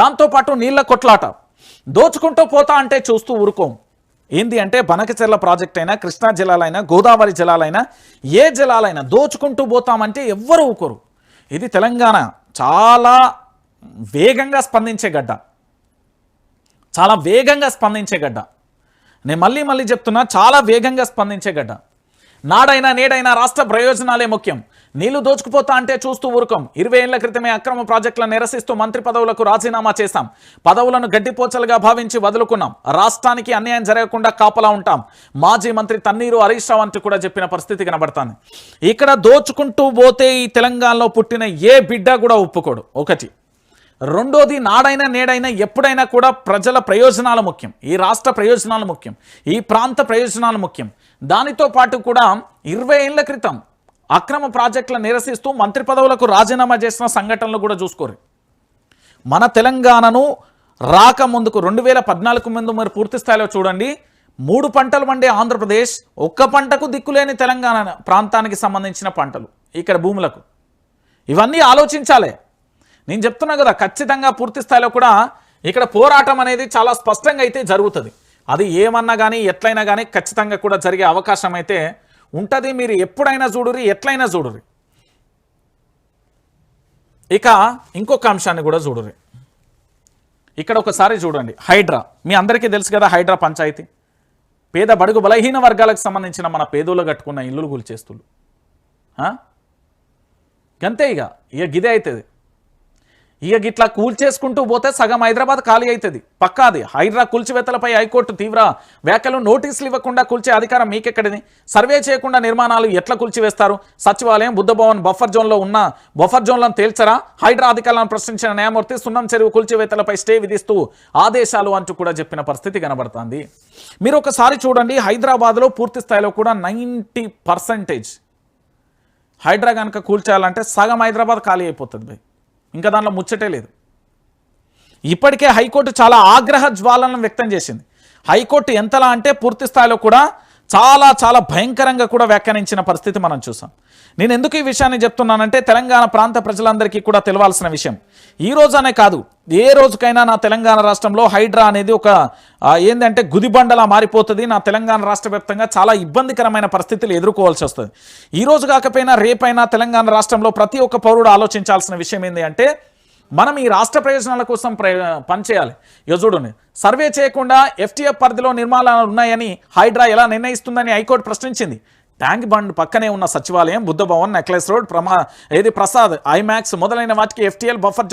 దాంతోపాటు నీళ్ళ కొట్లాట. దోచుకుంటూ పోతా అంటే చూస్తూ ఊరుకోం. ఏంది అంటే బనకచెర్ల ప్రాజెక్ట్ అయినా కృష్ణా జలాలైనా గోదావరి జలాలైనా ఏ జలాలైనా దోచుకుంటూ పోతామంటే ఎవ్వరు ఊరుకోరు. ఇది తెలంగాణ చాలా వేగంగా స్పందించే గడ్డ. చాలా వేగంగా స్పందించే గడ్డ. నేను మళ్ళీ మళ్ళీ చెప్తున్నా చాలా వేగంగా స్పందించే గడ్డ. నాడైనా నేడైనా రాష్ట్ర ప్రయోజనాలే ముఖ్యం. నీళ్ళు దోచుకుపోతా అంటే చూస్తూ ఊరుకోం. ఇరవై ఏళ్ళ క్రితమే అక్రమ ప్రాజెక్టులను నిరసిస్తూ మంత్రి పదవులకు రాజీనామా చేశాం. పదవులను గడ్డిపోచలుగా భావించి వదులుకున్నాం. రాష్ట్రానికి అన్యాయం జరగకుండా కాపలా ఉంటాం. మాజీ మంత్రి తన్నీరు హరీష్ రావు అంటూ కూడా చెప్పిన పరిస్థితి కనబడుతుంది. ఇక్కడ దోచుకుంటూ పోతే ఈ తెలంగాణలో పుట్టిన ఏ బిడ్డ కూడా ఒప్పుకోడు. ఒకటి. రెండోది నాడైనా నేడైనా ఎప్పుడైనా కూడా ప్రజల ప్రయోజనాలు ముఖ్యం. ఈ రాష్ట్ర ప్రయోజనాలు ముఖ్యం. ఈ ప్రాంత ప్రయోజనాలు ముఖ్యం. దానితో పాటు కూడా ఇరవై ఏళ్ళ క్రితం అక్రమ ప్రాజెక్టులను నిరసిస్తూ మంత్రి పదవులకు రాజీనామా చేసిన సంఘటనలు కూడా చూసుకోరు. మన తెలంగాణను రాక ముందుకు రెండు వేల పద్నాలుగు ముందు మరి పూర్తి స్థాయిలో చూడండి మూడు పంటలు పండే ఆంధ్రప్రదేశ్ ఒక్క పంటకు దిక్కులేని తెలంగాణ ప్రాంతానికి సంబంధించిన పంటలు ఇక్కడ భూములకు. ఇవన్నీ ఆలోచించాలి. నేను చెప్తున్నా కదా ఖచ్చితంగా పూర్తి స్థాయిలో కూడా ఇక్కడ పోరాటం అనేది చాలా స్పష్టంగా అయితే జరుగుతుంది. అది ఏమన్నా కానీ ఎట్లయినా కానీ ఖచ్చితంగా కూడా జరిగే అవకాశం అయితే ఉంటుంది మీరు ఎప్పుడైనా చూడురి ఎట్లయినా చూడురి ఇక ఇంకొక అంశాన్ని కూడా చూడురి ఇక్కడ ఒకసారి చూడండి హైడ్రా. మీ అందరికీ తెలుసు కదా హైడ్రా పంచాయతీ. పేద బడుగు బలహీన వర్గాలకు సంబంధించిన మన పేదోళ్ళు కట్టుకున్న ఇల్లులు కూల్చేస్తులు గంతే ఇక ఇక గిదే అవుతుంది ఇక గిట్లా కూల్చేసుకుంటూ పోతే సగం హైదరాబాద్ ఖాళీ అవుతుంది పక్కాది. హైడ్రా కూల్చివేతలపై హైకోర్టు తీవ్ర వ్యాఖ్యలు నోటీసులు ఇవ్వకుండా కూల్చే అధికారం మీకెక్కడిది? సర్వే చేయకుండా నిర్మాణాలు ఎట్లా కూల్చివేస్తారు? సచివాలయం బుద్ధభవన్ బఫర్ జోన్లో ఉన్న బఫర్ జోన్లను తేల్చరా? హైడ్రా అధికారులను ప్రశ్నించిన న్యాయమూర్తి సున్నం చెరువు కూల్చివేతలపై స్టే విధిస్తూ ఆదేశాలు అంటూ కూడా చెప్పిన పరిస్థితి కనబడుతుంది. మీరు ఒకసారి చూడండి హైదరాబాద్లో పూర్తి స్థాయిలో కూడా నైంటీ పర్సెంటేజ్ హైడ్రా కనుక కూల్చేయాలంటే సగం హైదరాబాద్ ఖాళీ అయిపోతుంది భయ్ ఇంకా దాంట్లో ముచ్చటే లేదు. ఇప్పటికే హైకోర్టు చాలా ఆగ్రహ జ్వాలను వ్యక్తం చేసింది. హైకోర్టు ఎంతలా అంటే పూర్తి స్థాయిలో కూడా చాలా చాలా భయంకరంగా కూడా వ్యాఖ్యానించిన పరిస్థితి మనం చూసాం. నేను ఎందుకు ఈ విషయాన్ని చెప్తున్నానంటే తెలంగాణ ప్రాంత ప్రజలందరికీ కూడా తెలవాల్సిన విషయం. ఈ రోజనే కాదు ఏ రోజుకైనా నా తెలంగాణ రాష్ట్రంలో హైడ్రా అనేది ఒక ఏంటంటే గుదిబండలా మారిపోతుంది. నా తెలంగాణ రాష్ట్ర వ్యాప్తంగా చాలా ఇబ్బందికరమైన పరిస్థితులు ఎదుర్కోవాల్సి వస్తుంది. ఈ రోజు కాకపోయినా రేపైనా తెలంగాణ రాష్ట్రంలో ప్రతి ఒక్క పౌరుడు ఆలోచించాల్సిన విషయం ఏంటి అంటే మనం ఈ రాష్ట్ర ప్రయోజనాల కోసం ప్ర పనిచేయాలి. యజుడుని సర్వే చేయకుండా ఎఫ్టీఎఫ్ పరిధిలో నిర్మాణాలు ఉన్నాయని హైడ్రా ఎలా నిర్ణయిస్తుందని హైకోర్టు ప్రశ్నించింది. ట్యాంక్ బండ్ పక్కనే ఉన్న సచివాలయం బుద్ధ భవన్ నెక్లెస్ రోడ్ ప్రమా ఏది ప్రసాద్ ఐమాక్స్ మొదలైన వాటికి ఎఫ్టీఎల్ బఫర్